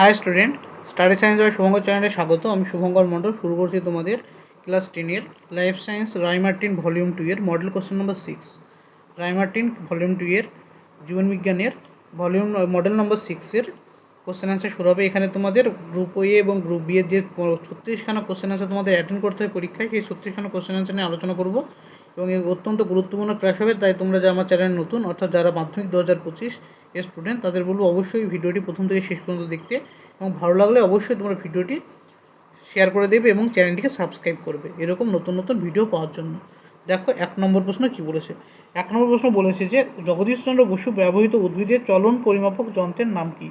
Hi student study science by Shubhankar চ্যানেলে স্বাগত। আমি শুভঙ্কর মণ্ডল। শুরু করছি তোমাদের ক্লাস টেনের life science Ray Martin volume two এর model question number six Ray Martin volume two এর জীবনবিজ্ঞানের ভলিউম মডেল নম্বর সিক্সের কোশ্চেন আনসার শুরু হবে। এখানে তোমাদের গ্রুপ এ এবং গ্রুপ বি এর যে ছত্রিশখানা কোশ্চেন আনসার তোমাদের অ্যাটেন্ড করতে হয় পরীক্ষায়, সেই ছত্রিশখানা কোশ্চেন আনসার নিয়ে আলোচনা করব। এবং এই অত্যন্ত গুরুত্বপূর্ণ ক্লাস হবে, তাই তোমরা যে আমার চ্যানেল নতুন, অর্থাৎ যারা মাধ্যমিক দু হাজার পঁচিশ স্টুডেন্ট তাদের বলব অবশ্যই ভিডিওটি প্রথম থেকে শেষ পর্যন্ত দেখতে এবং ভালো লাগলে অবশ্যই তোমরা ভিডিওটি শেয়ার করে দেবে এবং চ্যানেলটিকে সাবস্ক্রাইব করবে। এরকম নতুন নতুন ভিডিও পাওয়ার জন্য। দেখো, এক নম্বর প্রশ্ন কি বলেছে? এক নম্বর প্রশ্ন বলেছে যে, জগদীশচন্দ্র বসু ব্যবহৃত উদ্ভিদের চলন পরিমাপক যন্ত্রের নাম কি?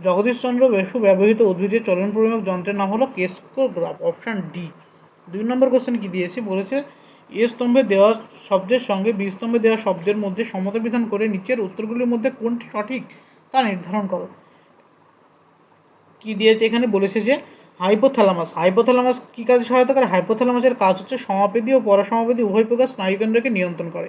জগদীশচন্দ্র বসু ব্যবহৃত উদ্ভিদের চলন পরিমাপক যন্ত্রের নাম হলো কেস্কোগ্রাফ অপশান ডি দুই নম্বর কোশ্চেন কি দিয়েছে? বলেছে এ স্তম্ভে দেওয়া শব্দের সঙ্গে বি স্তম্ভে দেওয়া শব্দের মধ্যে সমতা বিধান করে নিচের উত্তরগুলির মধ্যে কোনটি সঠিক তা নির্ধারণ করো। কি দিয়েছে এখানে? বলেছে যে হাইপোথ্যালামাস হাইপোথ্যালামাস কী কাজে সহায়তা করে? হাইপোথ্যালামাসের কাজ হচ্ছে সমাপেদী ও পরাসমাপেদী উভয় প্রকার স্নায়ুকেন্দ্রকে নিয়ন্ত্রণ করে।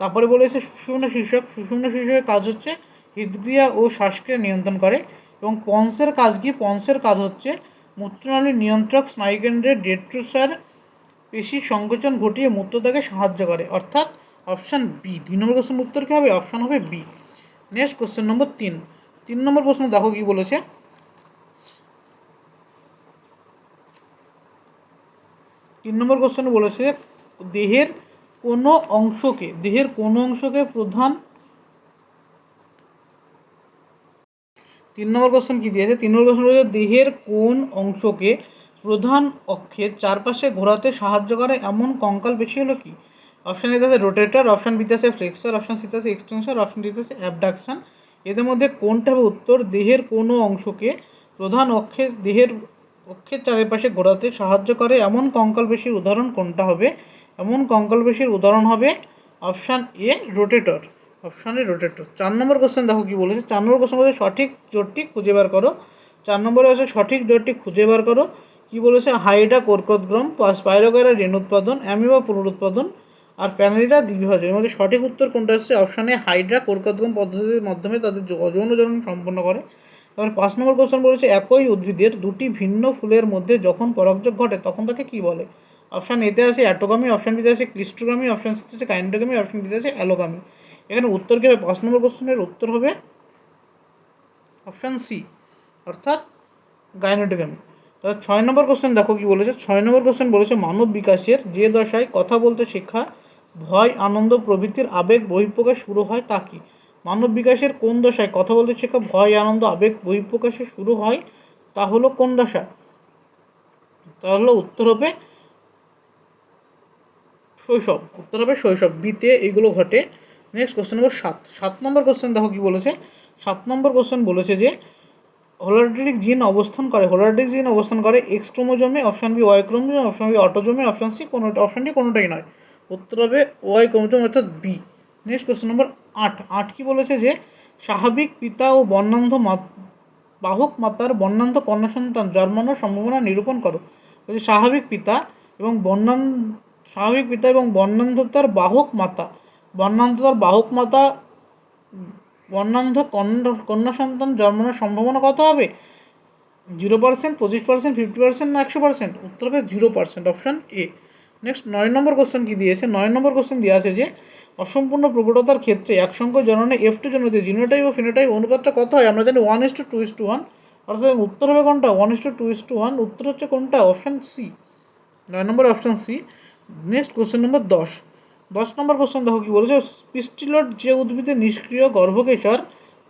তারপরে বলেছে সুষুম্ন শীর্ষক। সুষুম্ন শীর্ষকের কাজ হচ্ছে হৃদক্রিয়া ও শ্বাসক্রিয়া নিয়ন্ত্রণ করে এবং পন্সের কাজ কি? পন্সের কাজ হচ্ছে মূত্রনালীর নিয়ন্ত্রক স্নায়ুকেন্দ্রের ডেট্রোসার পেশির সংকোচন ঘটিয়ে মূত্রত্যাগে সাহায্য করে। অর্থাৎ অপশান বি দুই নম্বর কোশ্চেন উত্তর কী হবে? অপশান হবে বি নেক্সট কোশ্চেন নম্বর তিন। তিন নম্বর প্রশ্ন দেখো কি বলেছে? তিন নম্বর কোশ্চেনে বলেছে, দেহের কোনো অংশকে, দেহের কোনো অংশকে প্রধান তিন নম্বর কোশ্চেন কি দিয়েছে? তিন নম্বর কোশ্চেন বলেছে, দেহের কোন অংশকে প্রধান অক্ষের চারপাশে ঘোরাতে সাহায্য করে এমন কঙ্কাল বেশি হলো কি? অপশান এতে আছে রোটেটর অপশান বিতে আছে ফ্লেক্সর অপশান সিতে আছে এক্সটেনশন অপশান ডিতে আছে অ্যাবডাকশন এদের মধ্যে কোনটা হবে উত্তর? দেহের কোনো অংশকে প্রধান অক্ষের দেহের অক্ষের চারিপাশে ঘোরাতে সাহায্য করে এমন কঙ্কাল বেশির উদাহরণ কোনটা হবে? এমন কঙ্কাল বেশির উদাহরণ হবে option A rotator option A rotator চার নম্বর কোশ্চেন দেখো কি বলেছে? চার নম্বর কোশ্চেন বলেছে, সঠিক জোরটি খুঁজে বার করো। চার নম্বরে আছে, সঠিক জোরটি খুঁজে বার করো। কি বলেছে? হাইডা কোরকোদ্গ্রম স্পাইরোগারা ঋণ উৎপাদন, অ্যামিবা পুনরুৎপাদন আর প্যানেলিটা দ্বিবিভাজন। এর মধ্যে সঠিক উত্তর কোনটা হচ্ছে অপশানে হাইড্রা কোরকোদ্গম পদ্ধতির মাধ্যমে তাদের যৌন জনন সম্পন্ন করে। তারপরে পাঁচ নম্বর কোশ্চেন বলেছে, একই উদ্ভিদের দুটি ভিন্ন ফুলের মধ্যে যখন পরাগযোগ ঘটে, তখন তাকে কি বলে? অপশান এতে আছে অ্যাটোগামি অপশান বিতে আছে ক্লিস্টোগামি অপশান সিতে আছে কাইন্ডোগামি অপশান বিতে আছে অ্যালোগামি। এখানে উত্তর কী হবে? পাঁচ নম্বর কোশ্চেনের উত্তর হবে অপশান সি অর্থাৎ গাইনোটোগামি ছয় নম্বর কোশ্চেন দেখো কি বলেছে। ছয় নম্বর কোশ্চেন বলেছে, মানব বিকাশের যে দশায় কথা বলতে শেখা, ভয়, আনন্দ, প্রভৃতির আবেগ বহিঃপ্রকাশ শুরু হয় তা কি? মানব বিকাশের কোন দশায় কথা বলতে শেখা, ভয়, আনন্দ, আবেগ বহিঃপ্রকাশে শুরু হয় তা হলো কোন দশা? তাহলে উত্তর হবে শৈশব। উত্তর হবে শৈশব। বিতে এগুলো ঘটে। নেক্সট কোশ্চেন নম্বর সাত। সাত নম্বর কোশ্চেন দেখো কি বলেছে? সাত নম্বর কোশ্চেন বলেছে যে হোলারডিক জিন অবস্থান করে হোলারডিক জিন অবস্থান করে এক্স ক্রোমোজোমে অপশান বি ওয়াই ক্রোমোজোমে অপশান বি অটোজোমে অপশান সি কোনো অপশানটি কোনোটাই নয়। উত্তর হবে ওয়াই ক্রোমোজোম অর্থাৎ বি নেক্সট কোশ্চেন নম্বর আট। আট কি বলেছে যে, স্বাভাবিক পিতা ও বর্ণান্ধ বাহক মাতার বর্ণান্ধ কন্যা সন্তান জন্মানোর সম্ভাবনা নিরূপণ করো। বলছে স্বাভাবিক পিতা এবং বর্ণান স্বাভাবিক পিতা এবং বর্ণান্ধতার বাহক মাতা। বর্ণান্ধতার বাহক মাতা বর্ণান্ধ কন্যা সন্তান জন্মানোর সম্ভাবনা কত হবে? জিরো পার্সেন্ট পঁচিশ পার্সেন্ট ফিফটি পার্সেন্ট না একশো পার্সেন্ট উত্তর হবে zero percent option A next নয় নম্বর কোশ্চেন কী দিয়েছে? নয় নম্বর কোশ্চেন দেওয়া আছে যে, অসম্পূর্ণ প্রকটতার ক্ষেত্রে এক জননে এফ টু জনতে জিনোটাইপ ও ফিনোটাইপ অনুপাতটা কত হয়? আমরা জানি one is to two is to one অর্থাৎ উত্তর হবে কোনটা? One is to two is to one উত্তর হচ্ছে কোনটা? অপশান সি নয় number option C next question number দশ। দশ নম্বর কোশ্চেন দেখো কী বলেছে, পিস্টিলট যে উদ্ভিদের নিষ্ক্রিয় গর্ভকেশর,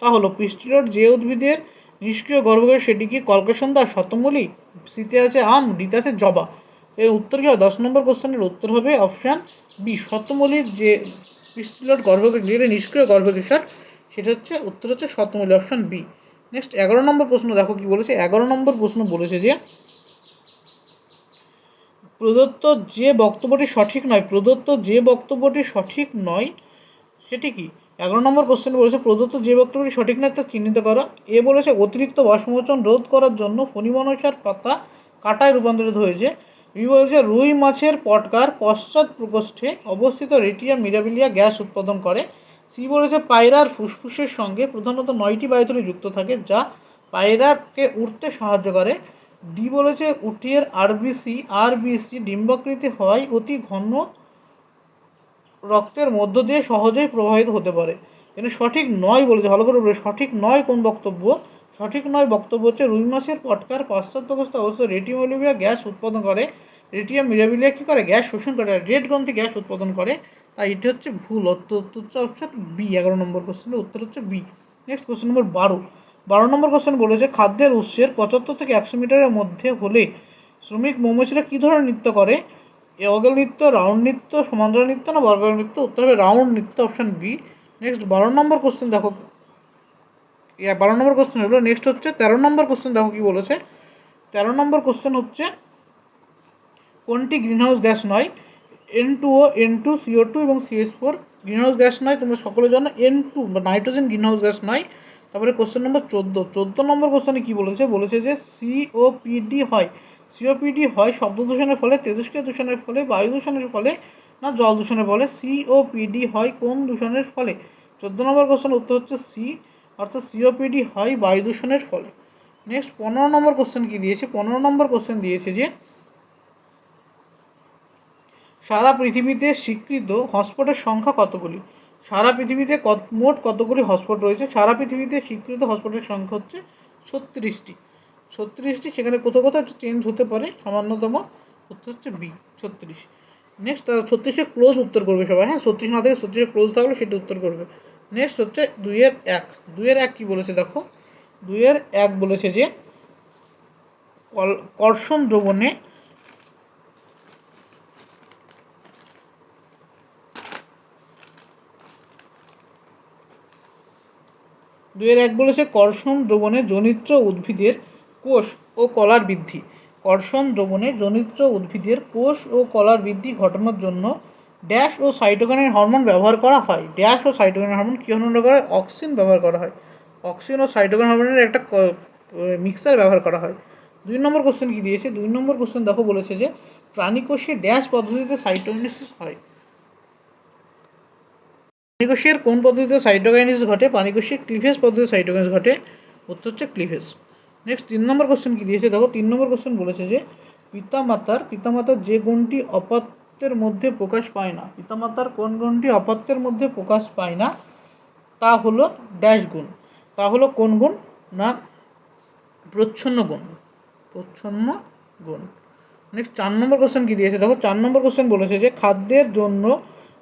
তা হলো পিস্টিলট যে উদ্ভিদের নিষ্ক্রিয় গর্ভকেশর, সেটি কি কলকাসন্দা শতমূলি? সিতে আছে আম, ডিতে আছে জবা। এর উত্তর কী হবে? দশ নম্বর কোশ্চেনের উত্তর হবে অপশান বি শতমূলির যে পিস্টিলট গর্ভকেশর যেটা নিষ্ক্রিয় গর্ভকেশর, সেটা হচ্ছে, উত্তর হচ্ছে শতমূলি, অপশান বি। নেক্সট এগারো নম্বর প্রশ্ন দেখো কি বলেছে? এগারো নম্বর প্রশ্ন বলেছে যে প্রদত্ত যে বক্তব্যটি সঠিক নয়, প্রদত্ত যে বক্তব্যটি সঠিক নয়, সেটি কি? এগারো নম্বর কোশ্চেন বলেছে, প্রদত্ত যে বক্তব্যটি সঠিক নয় তা চিহ্নিত করা। এ বলেছে, অতিরিক্ত বাষ্পমোচন রোধ করার জন্য ফণিমনসার পাতা কাটায় রূপান্তরিত হয়েছে। বি বলেছে, রুই মাছের পটকার পশ্চাৎ প্রকোষ্ঠে অবস্থিত রেটিয়া মিরাবিলিয়া গ্যাস উৎপাদন করে। সি বলেছে, পায়রার ফুসফুসের সঙ্গে প্রধানত নয়টি বায়ুথলি যুক্ত থাকে, যা পায়রাকে উঠতে সাহায্য করে। ডি বলেছে, উটিয়ের আরবিসি আরবিসি ডিম্বাকৃতি হয় অতি ঘন রক্তের মধ্য দিয়ে সহজেই প্রবাহিত হতে পারে। এখানে সঠিক নয় বলেছে, ভালো করে বলে, সঠিক নয় কোন বক্তব্য? সঠিক নয় বক্তব্য হচ্ছে, রুই মাছের পটকার পাশ্চাত্যগ্রস্ত অবস্থা রেটিমোলিভিয়া গ্যাস উৎপাদন করে রেটিয়াম মিরাবিলিয়া কী করে? গ্যাস শোষণ করে রেড গ্রন্থি গ্যাস উৎপাদন করে। তাই এটি হচ্ছে ভুল, অর্থ, উত্তর হচ্ছে বি এগারো নম্বর কোশ্চেনের উত্তর হচ্ছে বি নেক্সট কোশ্চেন নম্বর বারো। বারো নম্বর কোশ্চেন বলেছে খাদ্যের উৎসের পঁচাত্তর থেকে একশো মিটারের মধ্যে হলে শ্রমিক মৌমাছিরা কী ধরনের নৃত্য করে? অগল নৃত্য, রাউন্ড নৃত্য, সমান্তরাল নৃত্য না বর্গাল নৃত্য? উত্তর হবে রাউন্ড নৃত্য অপশন বি নেক্সট বারো নম্বর কোশ্চেন দেখো। ইয়া বারো নম্বর কোশ্চেন হলো নেক্সট হচ্ছে, তেরো নম্বর কোশ্চেন দেখো কি বলেছে। তেরো নম্বর কোশ্চেন হচ্ছে, কোনটি গ্রিনহাউস গ্যাস নয়? N two O N two CO two এবং সিএস ফোর গ্রিনহাউস গ্যাস নয়, তোমরা সকলে জানো এন টু বা নাইট্রোজেন গ্রিনহাউস গ্যাস নয়। তারপরে কোশ্চেন নম্বর চোদ্দ। চোদ্দ নম্বর কোশ্চেনে কী বলেছে? বলেছে যে সিওপিডি হয়। সিওপিডি হয় শব্দ দূষণের ফলে, তেজস্ক্রিয় দূষণের ফলে, বায়ু দূষণের ফলে, না জল দূষণের ফলে। সিওপিডি হয় কোন দূষণের ফলে? চোদ্দ নম্বর কোশ্চেন উত্তর হচ্ছে সি অর্থাৎ সিওপিডি হয় বায়ু দূষণের ফলে। নেক্সট পনেরো নম্বর কোশ্চেন কী দিয়েছে? পনেরো নম্বর কোশ্চেন দিয়েছে যে, সারা পৃথিবীতে স্বীকৃত হটস্পটের সংখ্যা কতগুলি? সারা পৃথিবীতে কত, মোট কতগুলি হটস্পট রয়েছে? সারা পৃথিবীতে স্বীকৃত হটস্পটের সংখ্যা হচ্ছে ছত্রিশটি। ছত্রিশটি সেখানে কোথাও কোথাও একটু চেঞ্জ হতে পারে। সামান্যতম উত্তর হচ্ছে বি ছত্রিশ। নেক্সট তারা ছত্রিশে ক্লোজ উত্তর করবে সবাই। হ্যাঁ ছত্রিশ না থেকে, ছত্রিশে ক্লোজ থাকলে সেটা উত্তর করবে। নেক্সট হচ্ছে দুইয়ের এক। দুইয়ের এক কী বলেছে দেখো? দুইয়ের এক বলেছে যে কর্ষণ দ্রবণে দুইয়ের এক বলেছে, কর্ষণ দ্রবণে জনিত্র উদ্ভিদের কোষ ও কলার বৃদ্ধি। কর্ষণ দ্রবণে জনিত্র উদ্ভিদের কোষ ও কলার বৃদ্ধি ঘটানোর জন্য ড্যাশ ও সাইটোকাইনের হরমোন ব্যবহার করা হয়। ড্যাশ ও সাইটোকাইন হরমোন কী হরমোন ব্যবহার হয় অক্সিন ব্যবহার করা হয়। অক্সিন ও সাইটোকাইন হরমোনের একটা মিক্সার ব্যবহার করা হয়। দুই নম্বর কোশ্চেন কী দিয়েছে? দুই নম্বর কোশ্চেন দেখো বলেছে যে, প্রাণীকোষে ড্যাশ পদ্ধতিতে সাইটোকাইনেসিস হয়। প্রাণীকোষের কোন পদ্ধতিতে সাইটোকাইনেসিস ঘটে? প্রাণীকোষের ক্লিভেজ পদ্ধতিতে সাইটোকাইনেসিস ঘটে? উত্তর হচ্ছে ক্লিভেজ নেক্সট তিন নম্বর কোশ্চেন কী দিয়েছে? দেখো, তিন নম্বর কোশ্চেন বলেছে যে, পিতামাতার পিতামাতার যে গুণটি অপাত্যের মধ্যে প্রকাশ পায় না, পিতামাতার কোন গুণটি অপাত্যের মধ্যে প্রকাশ পায় না, তা হলো ড্যাশ গুণ। তা হলো কোন গুণ? না, প্রচ্ছন্ন গুণ। প্রচ্ছন্ন গুণ। নেক্সট চার নম্বর কোশ্চেন কী দিয়েছে? দেখো, চার নম্বর কোশ্চেন বলেছে যে, খাদ্যের জন্য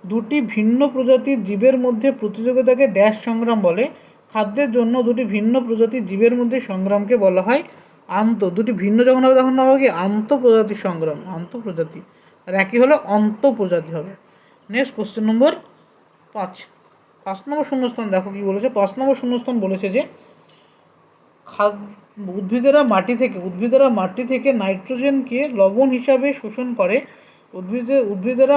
দুটি ভিন্ন প্রজাতির জীবের মধ্যে প্রতিযোগিতাকে ড্যাশ সংগ্রাম বলে। খাদ্যের জন্য দুটি ভিন্ন প্রজাতির জীবের মধ্যে সংগ্রামকে বলা হয় আন্ত। দুটি ভিন্ন যখন হবে তখন হবে কি? আন্তঃপ্রজাতি সংগ্রাম আন্তঃপ্রজাতি আর একই হলো অন্তঃপ্রজাতি হবে। নেক্সট কোশ্চেন নম্বর পাঁচ। পাঁচ নম্বর শূন্যস্থান, দেখো কি বলেছে? পাঁচ নম্বর শূন্যস্থান বলেছে যে খাদ্য উদ্ভিদেরা মাটি থেকে, উদ্ভিদেরা মাটি থেকে নাইট্রোজেনকে লবণ হিসাবে শোষণ করে। উদ্ভিদের উদ্ভিদেরা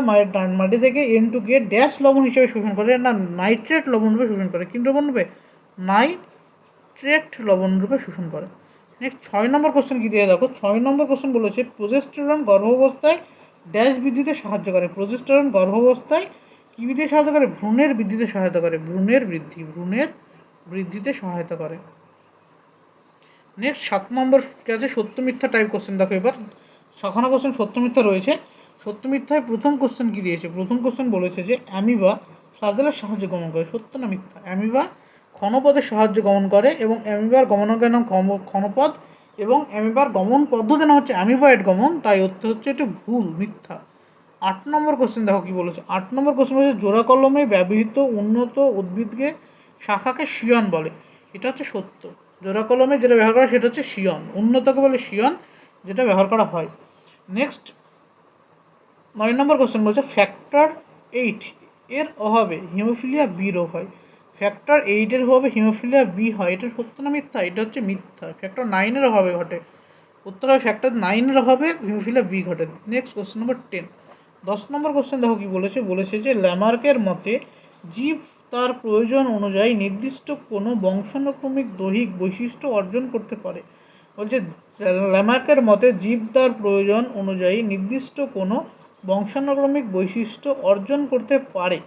মাটি থেকে এন টু কে ড্যাশ লবণ হিসেবে শোষণ করে না নাইট্রেট লবণ রূপে শোষণ করে। কিন্তু লবণ রূপে? নাইট্রেট লবণ রূপে শোষণ করে। নেক্সট ছয় নম্বর কোশ্চেন কী দিয়ে দেখো? ছয় নম্বর কোশ্চেন বলেছে প্রজেস্টেরন গর্ভাবস্থায় ড্যাশ বৃদ্ধিতে সাহায্য করে। প্রজেস্টেরন গর্ভাবস্থায় কী বৃদ্ধিতে সাহায্য করে? ভ্রূণের বৃদ্ধিতে সহায়তা করে। ভ্রূণের বৃদ্ধি, ভ্রূণের বৃদ্ধিতে সহায়তা করে। নেক্সট সাত নম্বর আছে সত্য মিথ্যা টাইপ কোশ্চেন দেখো এবার। ছখানা কোশ্চেন সত্য মিথ্যা রয়েছে। সত্য মিথ্যায় প্রথম কোশ্চেন কী দিয়েছে? প্রথম কোশ্চেন বলেছে যে, অ্যামিবা ফ্লাজেলের সাহায্যে গমন করে। সত্য না মিথ্যা? অ্যামিবা ক্ষণপদের সাহায্য গমন করে এবং অ্যামিবার গমনাঙ্গের নাম ক্ষণপদ এবং অ্যামিবার গমন পদ্ধতি না হচ্ছে অ্যামিবয়েড গমন, তাই উত্তর হচ্ছে এটি ভুল, মিথ্যা। আট নম্বর কোশ্চেন দেখো কী বলেছে? আট নম্বর কোশ্চেন বলেছে, জোড়া কলমে ব্যবহৃত উন্নত উদ্ভিদকে শাখাকে শিয়ন বলে। এটা হচ্ছে সত্য। জোড়া কলমে যেটা ব্যবহার করা সেটা হচ্ছে শিয়ন। উন্নতকে বলে শিয়ন, যেটা ব্যবহার করা হয়। নেক্সট নয় নম্বর কোশ্চেন বলছে ফ্যাক্টর এইট এর অভাবে হিমোফিলিয়া বি রোগ হয়। ফ্যাক্টর এইটের অভাবে হিমোফিলিয়া বি হয় এটা সত্য না মিথ্যা? এটা হচ্ছে মিথ্যা। ফ্যাক্টর নাইনের অভাবে ঘটে। উত্তর হয় ফ্যাক্টর নাইনের অভাবে হিমোফিলিয়া বি ঘটে। নেক্সট কোশ্চেন নম্বর টেন দশ নম্বর কোশ্চেন দেখো কি বলেছে? বলেছে যে, ল্যামার্কের মতে জীব তার প্রয়োজন অনুযায়ী নির্দিষ্ট কোনো বংশানুক্রমিক দৈহিক বৈশিষ্ট্য অর্জন করতে পারে। বলছে, ল্যামার্কের মতে জীব তার প্রয়োজন অনুযায়ী নির্দিষ্ট কোনো বংশানুক্রমিক বৈশিষ্ট্য অর্জন করতে পারে।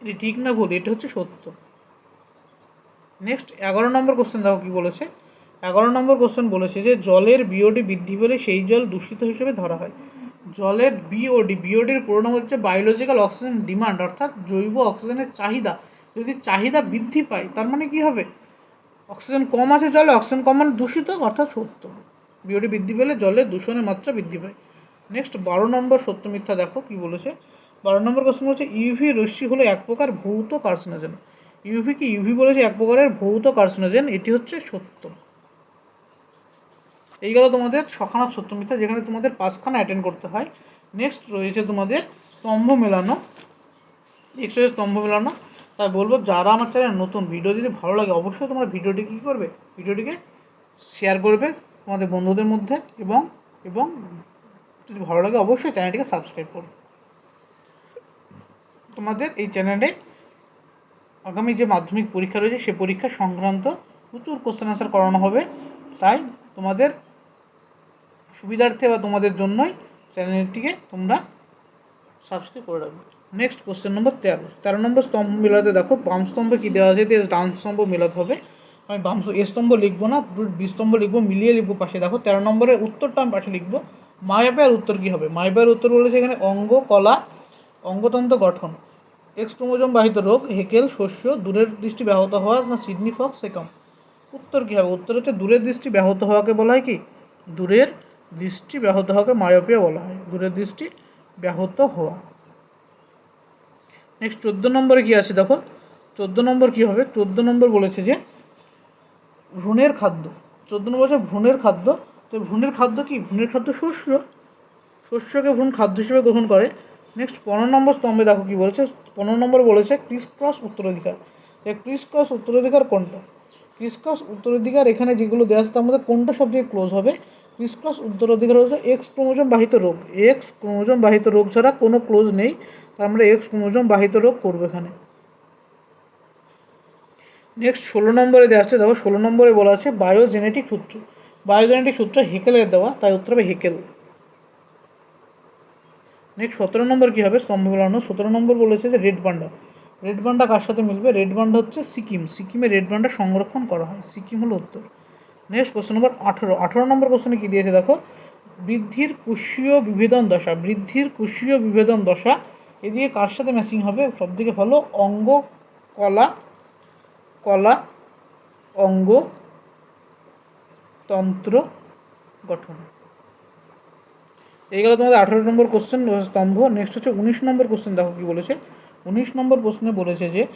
এটি ঠিক না ভুল, এটা হচ্ছে সত্য। নেক্সট এগারো নম্বর কোশ্চেন দেখো কী বলেছে। এগারো নম্বর কোশ্চেন বলেছে যে, জলের বিওডি বৃদ্ধি পেলে সেই জল দূষিত হিসেবে ধরা হয়। জলের বিওডি বিওডির পুরো নাম হচ্ছে বায়োলজিক্যাল অক্সিজেন ডিমান্ড অর্থাৎ জৈব অক্সিজেনের চাহিদা। যদি চাহিদা বৃদ্ধি পায়, তার মানে কি হবে? অক্সিজেন কম আছে জলে অক্সিজেন কম মানে দূষিত, অর্থাৎ সত্য। বিওডি বৃদ্ধি পেলে জলের দূষণের মাত্রা বৃদ্ধি পায়। নেক্সট বারো নম্বর সত্য মিথ্যা দেখো, কি বলেছে? বারো নম্বর কোশ্চেন হচ্ছে ইউভি রশ্মি হলো এক প্রকার ভৌত কার্সিনোজেন। ইউভি কি ইউভি বলেছে? এক প্রকারের ভৌত কার্সিনোজেন, এটি হচ্ছে সত্য। এই গেল তোমাদের ছখানা সত্য মিথ্যা, যেখানে তোমাদের পাঁচখানা অ্যাটেন্ড করতে হয়। নেক্সট রয়েছে তোমাদের স্তম্ভ মেলানো। নেক্সট স্তম্ভ মেলানো। তাই বলব, যারা আমার চ্যানেল নতুন ভিডিও যদি ভালো লাগে, অবশ্যই তোমরা ভিডিওটি কী করবে? ভিডিওটিকে শেয়ার করবে তোমাদের বন্ধুদের মধ্যে এবং এবং যদি ভালো লাগে অবশ্যই চ্যানেলটিকে সাবস্ক্রাইব করবে তোমাদের এই চ্যানেলে আগামী যে মাধ্যমিক পরীক্ষা রয়েছে, সে পরীক্ষা সংক্রান্ত প্রচুর কোশ্চেন আনসার করানো হবে। তাই তোমাদের সুবিধার্থে বা তোমাদের জন্যই চ্যানেলটিকে তোমরা সাবস্ক্রাইব করে রাখবে। নেক্সট কোশ্চেন নম্বর তেরো। তেরো নম্বর স্তম্ভ মেলাতে দেখো, বাম স্তম্ভে কী দেওয়া আছে? ডান স্তম্ভ মেলাতে হবে। আমি বাম এ স্তম্ভ লিখব না বি স্তম্ভ লিখব, মিলিয়ে লিখব পাশে। দেখো, তেরো নম্বরের উত্তরটা আমি পাশে লিখব। মায়াপের উত্তর কী হবে? মায়াপের উত্তর বলেছে এখানে অঙ্গ, কলা, অঙ্গতন্ত্র গঠন। এক্স ক্রোমোজোম বাহিত রোগ, হেকেল, শস্য, দূরের দৃষ্টি ব্যাহত হওয়া না সিডনি ফক্স, সেকম? উত্তর কী হবে? উত্তর হচ্ছে দূরের দৃষ্টি ব্যাহত হওয়াকে বলা হয় কি? দূরের দৃষ্টি ব্যাহত হওয়াকে মায়োপিয়া বলা হয়। দূরের দৃষ্টি ব্যাহত হওয়া। নেক্সট চোদ্দ নম্বরে কী আছে দেখো? চোদ্দ নম্বর কী হবে? চোদ্দ নম্বর বলেছে যে ভ্রূণের খাদ্য। চোদ্দ নম্বর হচ্ছে ভ্রূণের খাদ্য তো ভ্রূণের খাদ্য কি? ভ্রূণের খাদ্য শস্য। শস্যকে ভ্রূণ খাদ্য হিসেবে গ্রহণ করে। নেক্সট পনেরো নম্বর স্তম্ভে দেখো কী বলেছে। পনেরো নম্বর বলেছে ক্রিস ক্রস উত্তরাধিকার ক্রিস উত্তরাধিকার কোনটা? ক্রিস ক্রস উত্তরাধিকার এখানে যেগুলো দেওয়া আছে, তার মধ্যে কোনটা সবথেকে ক্লোজ হবে? ক্রিস ক্রস উত্তরাধিকার হচ্ছে এক্স ক্রোমোজোম বাহিত রোগ। এক্স ক্রোমোজোম বাহিত রোগ ছাড়া কোনো ক্লোজ নেই। তার আমরা এক্স ক্রোমোজোম বাহিত রোগ করব এখানে। নেক্সট ষোলো নম্বরে দেওয়া আছে, দেখো ষোলো নম্বরে বলা আছে বায়োজেনেটিক সূত্র। বায়োজেনেটিক সূত্র হেকেলের দেওয়া, তাই উত্তর হবে হেকেল। নেক্সট সতেরো নম্বর কী হবে? স্তম্ভ মেলানো সতেরো নম্বর বলেছে যে রেড পান্ডা রেড পান্ডা কার সাথে মিলবে? রেড পান্ডা হচ্ছে সিকিম। সিকিমে রেড পান্ডা সংরক্ষণ করা হয়। সিকিম হলো উত্তর। নেক্সট কোশ্চেন নম্বর আঠেরো। আঠেরো নম্বর কোশ্চেনে কী দিয়েছে দেখো? বৃদ্ধির কুশীয় বিভেদন দশা। বৃদ্ধির কুশীয় বিভেদন দশা এদিকে কার সাথে ম্যাচিং হবে? সবথেকে ভালো, অঙ্গ, কলা কলা, অঙ্গ তন্ত্র গঠন। এই গেল তোমাদের আঠারো নম্বর কোশ্চেন স্তম্ভ। নেক্সট হচ্ছে উনিশ নম্বর কোশ্চেন দেখো কি বলেছে। উনিশ নম্বর প্রশ্নে বলেছে যে,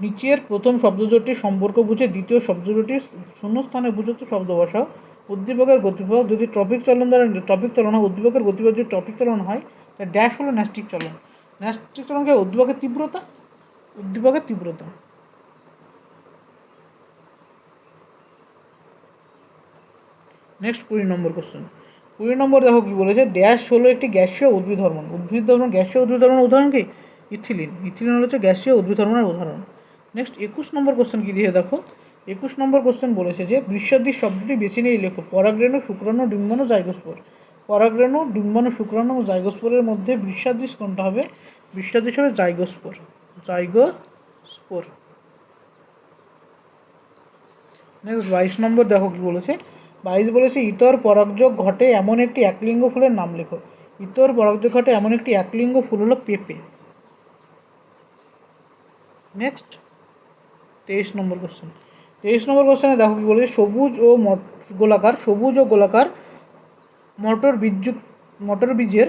নিচের প্রথম শব্দজোটির সম্পর্ক বুঝে দ্বিতীয় শব্দ শব্দজোটির শূন্যস্থানে বুঝতে শব্দ বসাও। উদ্দীপকের গতিপথ যদি টপিক চলন দ্বারা টপিক চলন হয়, উদ্দীপকের গতিপথ যদি টপিক চলন হয় তা ড্যাশ হলো ন্যাস্টিক চলন। ন্যাস্টিক চলন কি উদ্দীপকের তীব্রতা? উদ্দীপকের তীব্রতা। নেক্সট কুড়ি নম্বর কোশ্চেন কুড়ি নম্বর দেখো কি বলেছে ড্যাশ হলো একটি গ্যাসীয় উদ্ভিদ হরমোন। উদ্ভিদ হরমোন, গ্যাসীয় উদ্ভিদ হরমোনের উদাহরণ কি? ইথিলিন। ইথিলিন হচ্ছে গ্যাসীয় উদ্ভিদ হরমোনের উদাহরণ। নেক্সট একুশ নম্বর কোশ্চেন কি দিয়ে দেখো? একুশ নম্বর কোশ্চেন বলেছে যে বৃষাদির শব্দটি বেছে নিয়ে লেখো। পরাগরেণু, শুক্রাণু, ডিম্বাণু, জাইগোস্পোর। পরাগরেণু, ডিম্বাণু, শুক্রাণু ও জাইগোস্পোরের মধ্যে বৃষাদিস কোনটা হবে? বৃষাদিস হবে জাইগোস্পোর। জাইগোস্পোর। নেক্সট বাইশ নম্বর দেখো কি বলেছে? বাইশ বলেছে, ইতর পরাগযোগ ঘটে এমন একটি একলিঙ্গ ফুলের নাম লেখো। ইতর পরাগযোগ ঘটে এমন একটি একলিঙ্গ ফুল হলো পেঁপে। নেক্সট তেইশ নম্বর কোশ্চেন তেইশ নম্বর কোশ্চেনে দেখো কি বলেছে, সবুজ ও গোলাকার, সবুজ ও গোলাকার মটর বীজ মটর বীজের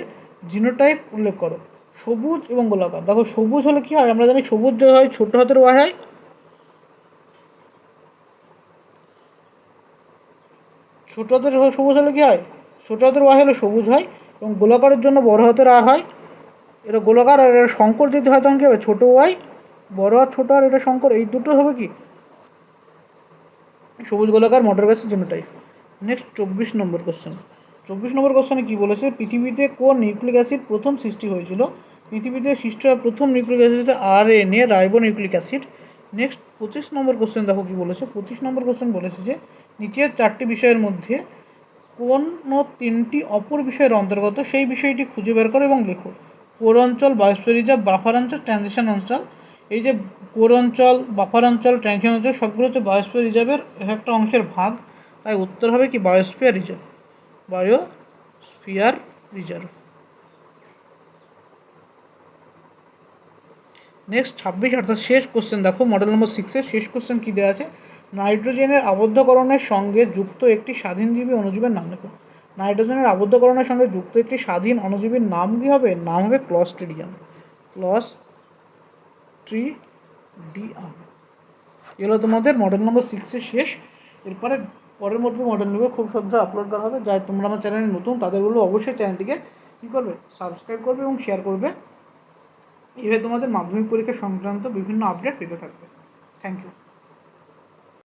জিনোটাইপ উল্লেখ করো। সবুজ এবং গোলাকার। দেখো, সবুজ হলে কি হয়? আমরা জানি সবুজ হয় ছোট হাতের ওয়াই হয় ছোট হাতের সবুজ হলে কী হয়? ছোট হাতের ওয়াই হলে সবুজ হয় এবং গোলাকারের জন্য বড় হাতের আর হয়। এটা গোলাকার আর এটা শঙ্কর যদি হয় তখন কী হবে? ছোটো ওয়াই, বড় আর ছোটো আর এটা শঙ্কর, এই দুটো হবে কি? সবুজ গোলাকার মোটর গাছের জন্য টাইপ নেক্সট চব্বিশ নম্বর কোশ্চেন চব্বিশ নম্বর কোশ্চেনে কী বলেছে? পৃথিবীতে কোন নিউক্লিক অ্যাসিড প্রথম সৃষ্টি হয়েছিল? পৃথিবীতে সৃষ্টি হওয়া প্রথম nucleic acid R N A ribonucleic acid. Next পঁচিশ নম্বর কোশ্চেন দেখো কি বলেছে? পঁচিশ নম্বর কোশ্চেন বলেছে যে নিচের চারটি বিষয়ের মধ্যে কোন তিনটি অপর বিষয়ের অন্তর্গত, সেই বিষয়টি খুঁজে বের করো এবং লেখো। কোর অঞ্চল বায়োস্ফিয়ার রিজার্ভ, বাফার অঞ্চল, ট্রানজিশন অঞ্চল। এই যে কোর অঞ্চল, বাফার অঞ্চল ট্যাংশন অঞ্চল, সবগুলো হচ্ছে বায়োস্ফিয়ার রিজার্ভের একটা অংশের ভাগ। তাই উত্তর হবে কি? Biosphere reserve. Biosphere reserve. Next ছাব্বিশ, অর্থাৎ শেষ কোশ্চেন দেখো। মডেল নম্বর সিক্সের শেষ কোশ্চেন কী দেওয়া আছে? নাইট্রোজেনের আবদ্ধকরণের সঙ্গে যুক্ত একটি স্বাধীনজীবী অণুজীবের নাম লেখো। নাইট্রোজেনের আবদ্ধকরণের সঙ্গে যুক্ত একটি স্বাধীন অণুজীবীর নাম কী হবে? নাম হবে ক্লস্ট্রিডিয়াম। ক্লস্ট্রিডিয়াম। এগুলো তোমাদের মডেল নম্বর সিক্সের শেষ। এরপরে পরের মধ্যে মডেল নেবে খুব সদ্য আপলোড করা হবে। যাই তোমরা আমার চ্যানেলে নতুন, তাদের বলব অবশ্যই চ্যানেলটিকে কী করবে? সাবস্ক্রাইব করবে এবং শেয়ার করবে। এইভাবে তোমাদের মাধ্যমিক পরীক্ষা সংক্রান্ত বিভিন্ন আপডেট পেতে থাকবে। Thank you